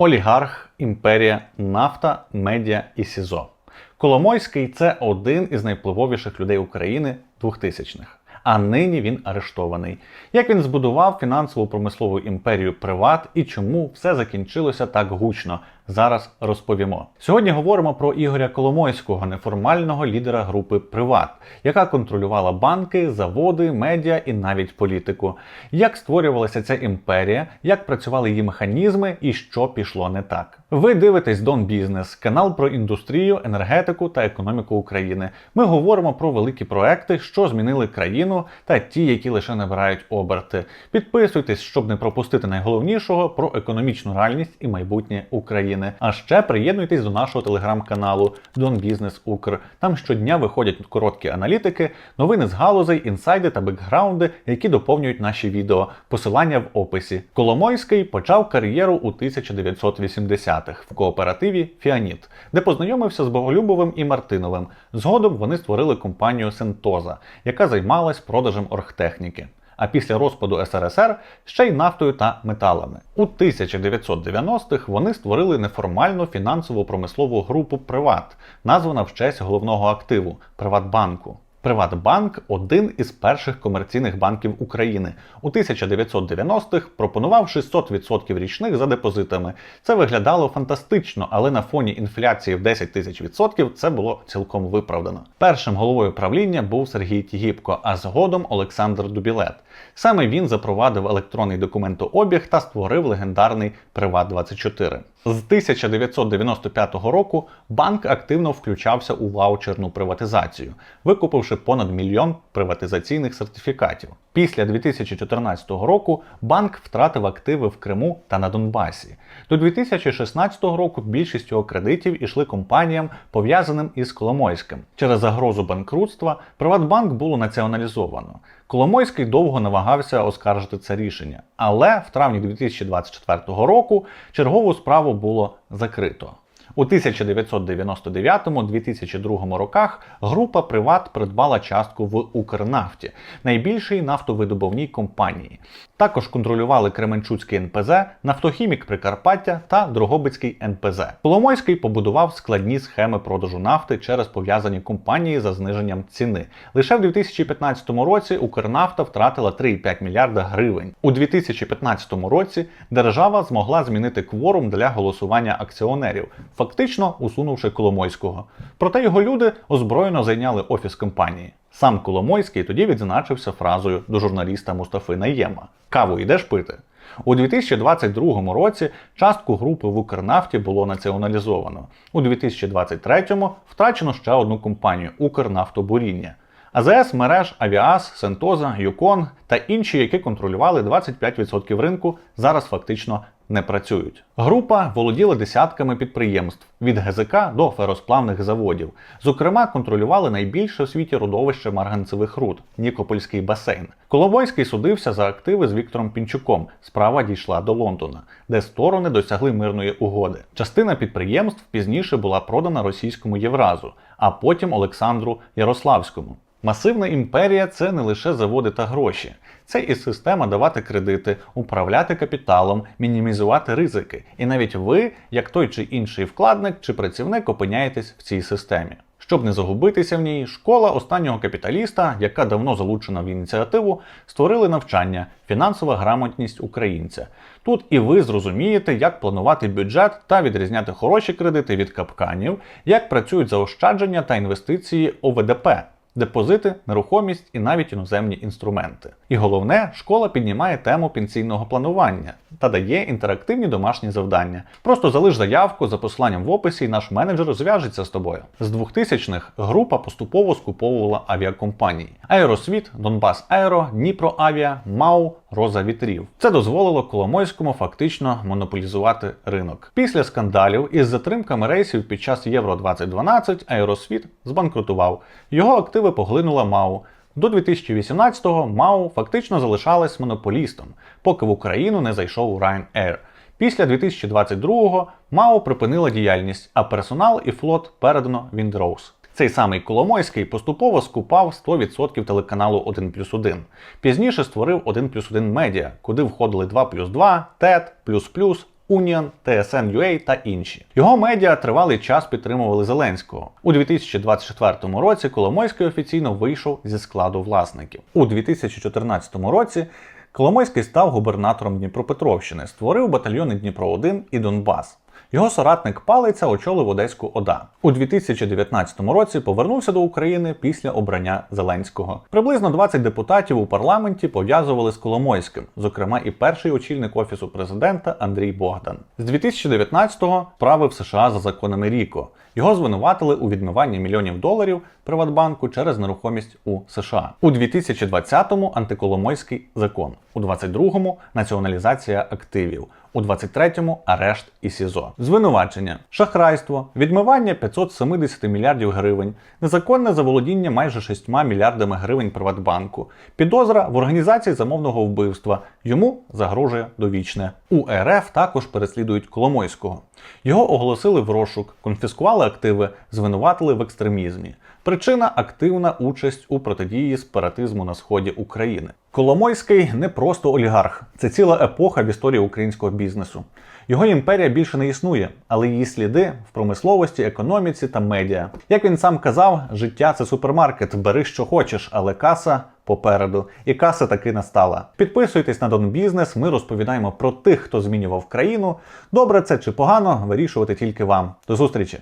Олігарх, імперія, нафта, медіа і СІЗО. Коломойський це один із найвпливовіших людей України 2000-х. А нині він арештований. Як він збудував фінансово промислову імперію Приват і чому все закінчилося так гучно? Зараз розповімо. Сьогодні говоримо про Ігоря Коломойського, неформального лідера групи Приват, яка контролювала банки, заводи, медіа і навіть політику. Як створювалася ця імперія, як працювали її механізми і що пішло не так. Ви дивитесь Дон Бізнес, канал про індустрію, енергетику та економіку України. Ми говоримо про великі проекти, що змінили країну, та ті, які лише набирають оберти. Підписуйтесь, щоб не пропустити найголовнішого про економічну реальність і майбутнє України. А ще приєднуйтесь до нашого телеграм-каналу Дон Бізнес Укр. Там щодня виходять короткі аналітики, новини з галузей, інсайди та бекграунди, які доповнюють наші відео. Посилання в описі. Коломойський почав кар'єру у 1980-х в кооперативі Фіаніт, де познайомився з Боголюбовим і Мартиновим. Згодом вони створили компанію Сентоза, яка займалась продажем оргтехніки. А після розпаду СРСР ще й нафтою та металами. У 1990-х вони створили неформальну фінансово-промислову групу Приват, названа в честь головного активу Приватбанку. Приватбанк один із перших комерційних банків України. У 1990-х пропонував 600% річних за депозитами. Це виглядало фантастично, але на фоні інфляції в 10 тисяч відсотків це було цілком виправдано. Першим головою правління був Сергій Тігіпко, а згодом Олександр Дубілет. Саме він запровадив електронний документообіг та створив легендарний Приват24. З 1995 року банк активно включався у ваучерну приватизацію, викупивши понад мільйон приватизаційних сертифікатів. Після 2014 року банк втратив активи в Криму та на Донбасі. До 2016 року більшість його кредитів ішли компаніям, пов'язаним із Коломойським. Через загрозу банкрутства Приватбанк було націоналізовано. Коломойський довго намагався оскаржити це рішення, але в травні 2024 року чергову справу було закрито. У 1999-2002 роках група Приват придбала частку в Укрнафті, найбільшій нафтовидобувній компанії. Також контролювали Кременчуцький НПЗ, Нафтохімік Прикарпаття та Дрогобицький НПЗ. Коломойський побудував складні схеми продажу нафти через пов'язані компанії за зниженням ціни. Лише в 2015 році Укрнафта втратила 3,5 мільярда гривень. У 2015 році держава змогла змінити кворум для голосування акціонерів фактично усунувши Коломойського. Проте його люди озброєно зайняли офіс компанії. Сам Коломойський тоді відзначився фразою до журналіста Мустафи Наєма: Каву йдеш пити? У 2022 році частку групи в Укрнафті було націоналізовано. У 2023 втрачено ще одну компанію Укрнафтобуріння. АЗС мереж Авіас, Сентоза, Юкон та інші, які контролювали 25% ринку, зараз фактично не працюють. Група володіла десятками підприємств від ГЗК до феросплавних заводів. Зокрема, контролювали найбільше у світі родовище марганцевих руд Нікопольський басейн. Коломойський судився за активи з Віктором Пінчуком. Справа дійшла до Лондона, де сторони досягли мирної угоди. Частина підприємств пізніше була продана російському Євразу, а потім Олександру Ярославському. Масивна імперія це не лише заводи та гроші, це і система давати кредити, управляти капіталом, мінімізувати ризики. І навіть ви, як той чи інший вкладник чи працівник, опиняєтесь в цій системі. Щоб не загубитися в ній, школа останнього капіталіста, яка давно залучена в ініціативу, створили навчання, фінансова грамотність українця. Тут і ви зрозумієте, як планувати бюджет та відрізняти хороші кредити від капканів, як працюють заощадження та інвестиції ОВДП депозити, нерухомість і навіть іноземні інструменти. І головне, школа піднімає тему пенсійного планування та дає інтерактивні домашні завдання. Просто залиш заявку за посиланням в описі, і наш менеджер зв'яжеться з тобою. З 2000-х група поступово скуповувала авіакомпанії: Аеросвіт, Донбас Аеро, Дніпро Авіа, МАУ, Роза Вітрів. Це дозволило Коломойському фактично монополізувати ринок. Після скандалів із затримками рейсів під час Євро 2012 Аеросвіт збанкрутував. Його активи поглинула МАУ. До 2018-го МАУ фактично залишалась монополістом, поки в Україну не зайшов Ryanair. Після 2022-го МАУ припинила діяльність, а персонал і флот передано Windrose. Цей самий Коломойський поступово скупав 100% телеканалу 1 плюс 1. Пізніше створив 1 плюс 1 медіа, куди входили 2 плюс 2, ТЕТ, плюс плюс, Union, TSN.UA та інші. Його медіа тривалий час підтримували Зеленського. У 2024 році Коломойський офіційно вийшов зі складу власників. У 2014 році Коломойський став губернатором Дніпропетровщини, створив батальйони Дніпро 1 і Донбас. Його соратник Палиця очолив Одеську ОДА. У 2019 році повернувся до України після обрання Зеленського. Приблизно 20 депутатів у парламенті пов'язували з Коломойським, зокрема і перший очільник офісу президента Андрій Богдан. З 2019-го правив США за законами Ріко. Його звинуватили у відмиванні мільйонів доларів Приватбанку через нерухомість у США. У 2020-му антиколомойський закон, у 22-му націоналізація активів. У 23-му арешт і СІЗО. Звинувачення, шахрайство, відмивання 570 мільярдів гривень, незаконне заволодіння майже 6 мільярдами гривень Приватбанку, підозра в організації замовного вбивства. Йому загрожує довічне. У РФ також переслідують Коломойського. Його оголосили в розшук, конфіскували активи, звинуватили в екстремізмі. Причина активна участь у протидії сепаратизму на сході України. Коломойський не просто олігарх, це ціла епоха в історії українського бізнесу. Його імперія більше не існує, але її сліди в промисловості, економіці та медіа. Як він сам казав, життя це супермаркет, бери що хочеш, але каса попереду. І каса таки настала. Підписуйтесь на Дон Бізнес. Ми розповідаємо про тих, хто змінював країну. Добре це чи погано, вирішувати тільки вам. До зустрічі!